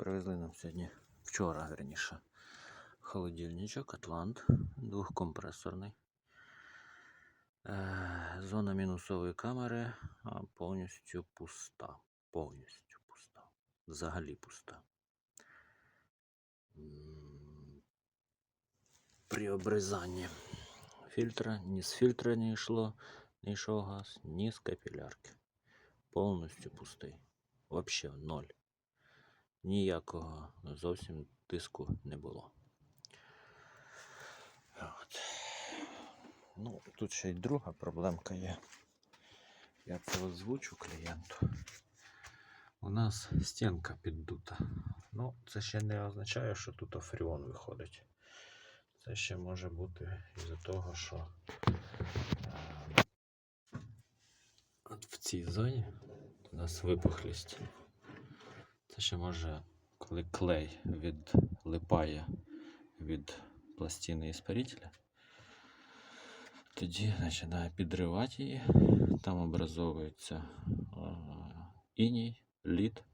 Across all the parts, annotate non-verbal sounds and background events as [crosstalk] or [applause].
Привезли нам сьогодні, вчора, верніше, холодильничок Атлант, двохкомпресорний. Е, Зона мінусової камери повністю пуста. Повністю пуста. Взагалі пуста. При обрізанні фільтра ні з фільтра не йшло, не йшов газ, ні з капілярки. Повністю пустий. Взагалі ноль ніякого зовсім тиску не було. От. Ну, тут ще й друга проблемка є. Я це озвучу клієнту. У нас стінка піддута. Ну, це ще не означає, що тут фріон виходить. Це ще може бути із-за того, що е, от в цій зоні у нас випухлість. Ще може, коли клей відлипає від пластини іспарителя, тоді починає підривати її, там образовується іній, лід,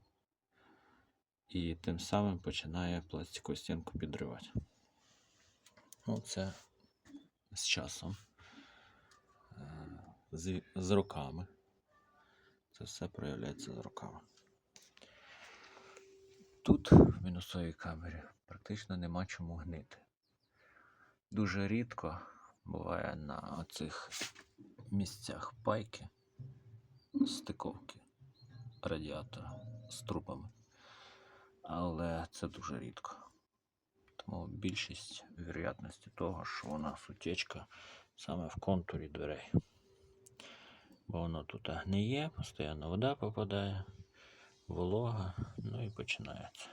і тим самим починає пластикову стінку підривати. Ну, це з часом, е, з, з роками. Це все проявляється з роками. Тут, в мінусовій камері, практично нема чому гнити. Дуже рідко буває на оцих місцях пайки стиковки радіатора з трубами. Але це дуже рідко. Тому більшість вірогідності того, що у нас утечка саме в контурі дверей. Бо воно тут гниє, постійно вода попадає волога, ну і починається.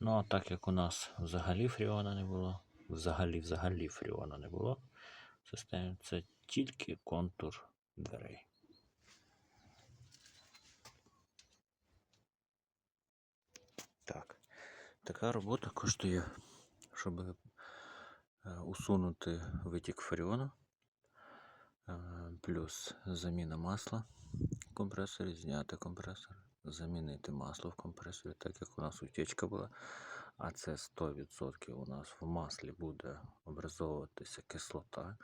Ну, а так як у нас взагалі фріона не було, взагалі взагалі фріона не було в це тільки контур дверей. Так, така робота коштує, щоб е, усунути витік фріону, е, плюс заміна масла в компресорі, зняти компресор, замінити масло в компресорі, так як у нас утечка була. А це 100% у нас в маслі буде образовуватися кислота,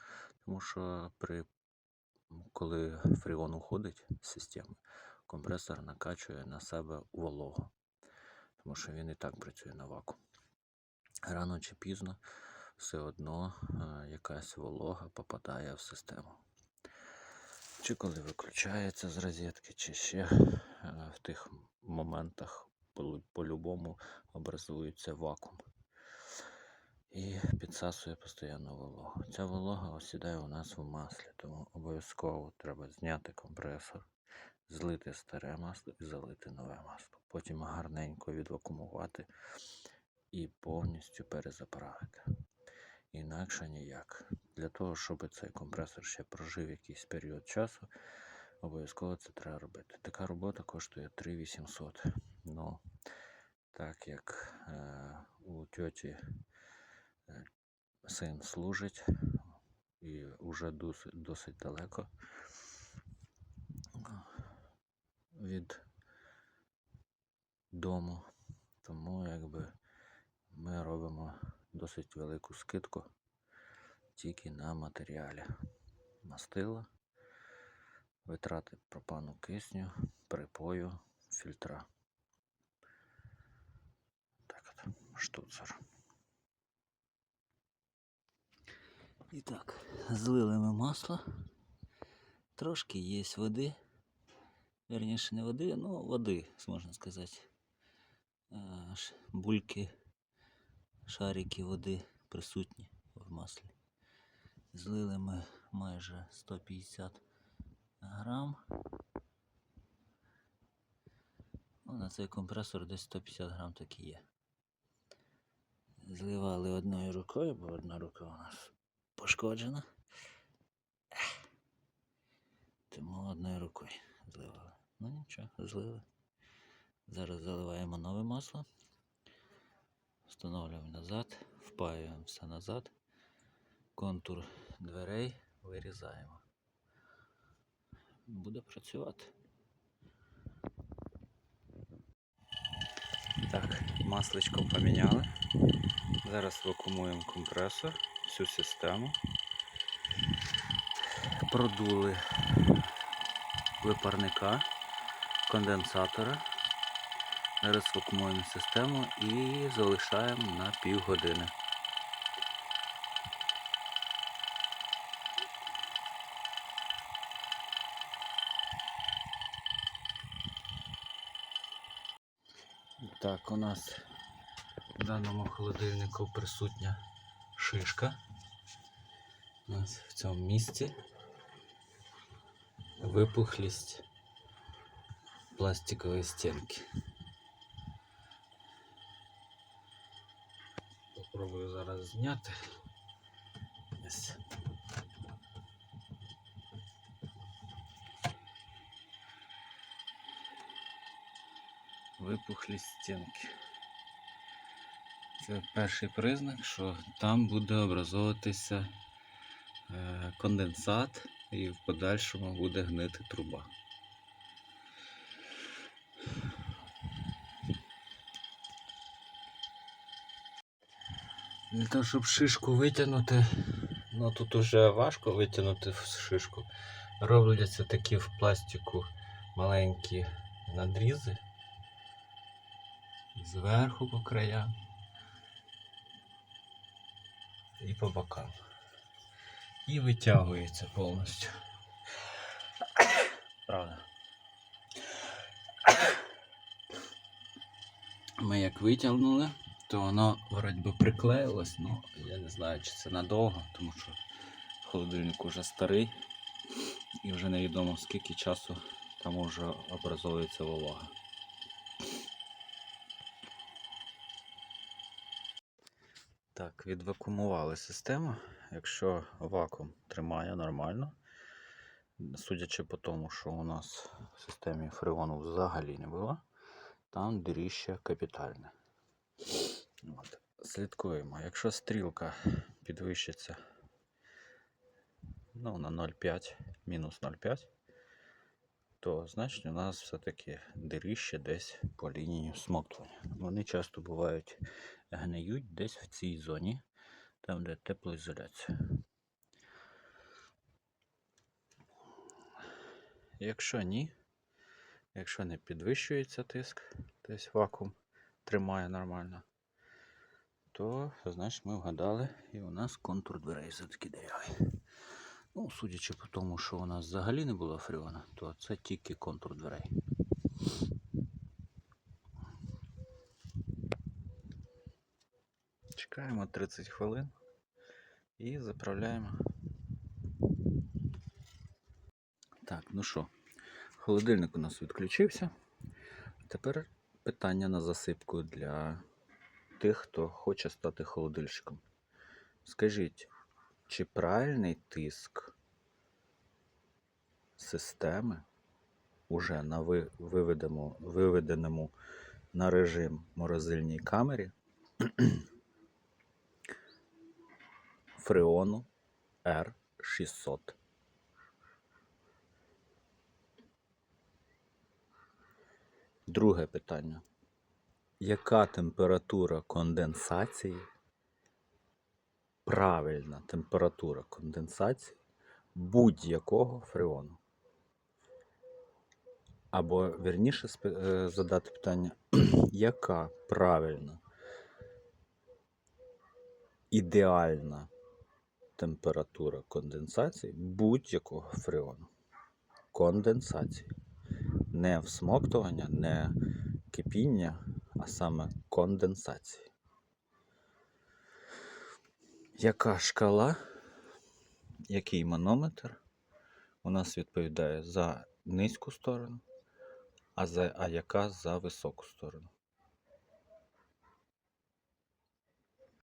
тому що при, коли фріон уходить з системи, компресор накачує на себе вологу, тому що він і так працює на вакуум. Рано чи пізно все одно е, якась волога попадає в систему чи коли виключається з розетки, чи ще в тих моментах по- по-любому образується вакуум і підсасує постійно вологу. Ця волога осідає у нас в маслі, тому обов'язково треба зняти компресор, злити старе масло і залити нове масло. Потім гарненько відвакуумувати і повністю перезаправити. Інакше ніяк. Для того, щоб цей компресор ще прожив якийсь період часу, обов'язково це треба робити. Така робота коштує 3800. Ну, так як е, у тьоті е, син служить і вже досить, досить далеко від дому, тому якби ми робимо досить велику скидку тільки на матеріалі. Мастила, витрати пропану кисню, припою, фільтра. Так от, штуцер. І так, злили ми масло. Трошки є води. Верніше не води, ну води, можна сказати. Бульки, шарики води присутні в маслі. Злили ми майже 150 грам. Ну, на цей компресор десь 150 грам так і є. Зливали одною рукою, бо одна рука у нас пошкоджена. Тому одною рукою зливали. Ну нічого, злили. Зараз заливаємо нове масло. Встановлюємо назад, впаюємо все назад. Контур дверей вирізаємо. Буде працювати. Масличко поміняли. Зараз вакуумуємо компресор, всю систему. Продули випарника, конденсатора. Зараз вакуумуємо систему і залишаємо на півгодини. Так, у нас в даному холодильнику присутня шишка. У нас в цьому місці випухлість пластикової стінки. Попробую зараз зняти. Ось. Випухлі стінки. Це перший признак, що там буде образовуватися е, конденсат і в подальшому буде гнити труба. Для того, щоб шишку витягнути, ну тут уже важко витягнути шишку. Робляться такі в пластику маленькі надрізи зверху по краям і по бокам. І витягується повністю. Правда. Ми як витягнули, то воно вроді би приклеїлось, ну я не знаю, чи це надовго, тому що холодильник уже старий і вже невідомо скільки часу там вже образовується волога. Так, відвакуумували систему. Якщо вакуум тримає нормально, судячи по тому, що у нас в системі фреону взагалі не було, там доріжче капітальне. От. Слідкуємо. Якщо стрілка підвищиться ну, на 0,5, мінус 0,5, то значить у нас все-таки диріще десь по лінії всмоктування. Вони часто бувають гниють десь в цій зоні, там де теплоізоляція. Якщо ні, якщо не підвищується тиск, тобто вакуум тримає нормально, то значить ми вгадали і у нас контур дверей все-таки деревий. Ну, судячи по тому, що у нас взагалі не було фреона, то це тільки контур дверей. Чекаємо 30 хвилин і заправляємо. Так, ну що, холодильник у нас відключився. Тепер питання на засипку для тих, хто хоче стати холодильщиком. Скажіть, чи правильний тиск системи уже на виведеному, виведеному на режим морозильній камері [clears throat] Фреону R600. Друге питання. Яка температура конденсації? Правильна температура конденсації будь-якого фреону? Або вірніше е, задати питання, [clears throat] яка правильна ідеальна температура конденсації будь-якого фреону. Конденсації. Не всмоктування, не кипіння, а саме конденсації. Яка шкала, який манометр у нас відповідає за низьку сторону, а яка за високу сторону?